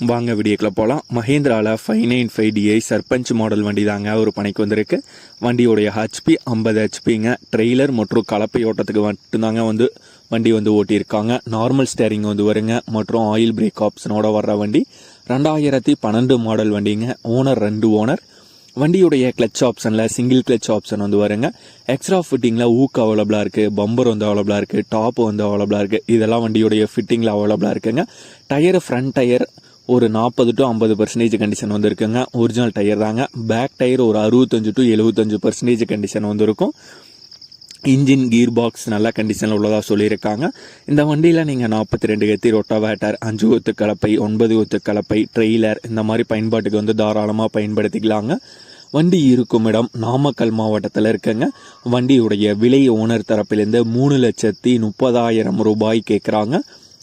வாங்க வீடியோக்குள்ள போகலாம் மஹேந்திராவில் five nine five DI Sarpanch model வண்டி தாங்க ஒரு பணிக்கு வந்திருக்கு. வண்டியோடைய ஹெச்பி ஐம்பது ஹெச்பிங்க ட்ரெய்லர் மற்றும் கலப்பை ஓட்டத்துக்கு மட்டும்தாங்க வந்து வண்டி வந்து ஓட்டியிருக்காங்க. நார்மல் ஸ்டேரிங் வந்து வருங்க. மற்றும் ஆயில் பிரேக் ஆப்ஷனோட வர்ற வண்டி. ரெண்டாயிரத்தி பன்னெண்டு மாடல் வண்டிங்க. ஓனர் ரெண்டு ஓனர் வண்டியுடைய கிளச் ஆப்ஷனில் சிங்கிள் கிளச் ஆப்ஷன் வந்து வருங்க. எக்ஸ்ட்ரா ஃபிட்டிங்கில் ஊக்கு அவைலபிளாக இருக்குது பம்பர் வந்து அவைலபிளாக இருக்குது டாப் வந்து அவைலபிளாக இருக்குது இதெல்லாம் வண்டியுடைய ஃபிட்டிங்கில் அவைலபிளாக இருக்குங்க. டயர் ஃப்ரண்ட் டயர் ஒரு நாற்பது டு ஐம்பது பர்சன்டேஜ் கண்டிஷன் வந்துருக்குங்க. ஒரிஜினல் டயர் தாங்க. பேக் டயர் ஒரு அறுபத்தஞ்சு டு எழுபத்தஞ்சு பர்சன்டேஜ் கண்டிஷன் வந்திருக்கும். இன்ஜின் கீர் பாக்ஸ் நல்ல கண்டிஷனில் உள்ளதாக சொல்லியிருக்காங்க. இந்த வண்டியில் நீங்கள் நாற்பத்தி ரெண்டு கத்தி ரொட்டோவேட்டர் அஞ்சு ஒத்து கலப்பை ஒன்பது ஒத்து கலப்பை ட்ரெய்லர் இந்த மாதிரி பயன்பாட்டுக்கு வந்து தாராளமாக பயன்படுத்திக்கலாங்க. வண்டி இருக்கும் இடம் நாமக்கல் மாவட்டத்தில் இருக்குங்க. வண்டியுடைய விலை ஓனர் தரப்பிலிருந்து மூணு லட்சத்தி முப்பதாயிரம் ரூபாய் கேட்குறாங்க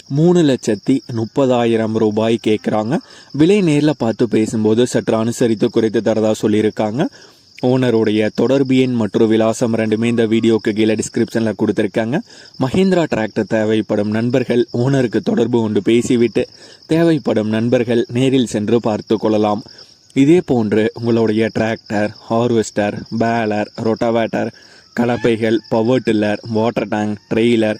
மூணு லட்சத்தி முப்பதாயிரம் ரூபாய் கேட்குறாங்க விலை நேரில் பார்த்து பேசும்போது சற்று அனுசரித்து குறைத்து தரதா சொல்லியிருக்காங்க. ஓனருடைய தொடர்பு எண் மற்றும் விலாசம் ரெண்டுமே இந்த வீடியோக்கு கீழே டிஸ்கிரிப்ஷனில் கொடுத்துருக்காங்க. மஹேந்திரா டிராக்டர் தேவைப்படும் நண்பர்கள் ஓனருக்கு தொடர்பு கொண்டு பேசிவிட்டு தேவைப்படும் நண்பர்கள் நேரில் சென்று பார்த்து கொள்ளலாம். இதே போன்று உங்களுடைய tractor harvester baler rotavator கலப்பைகள் power tiller water tank trailer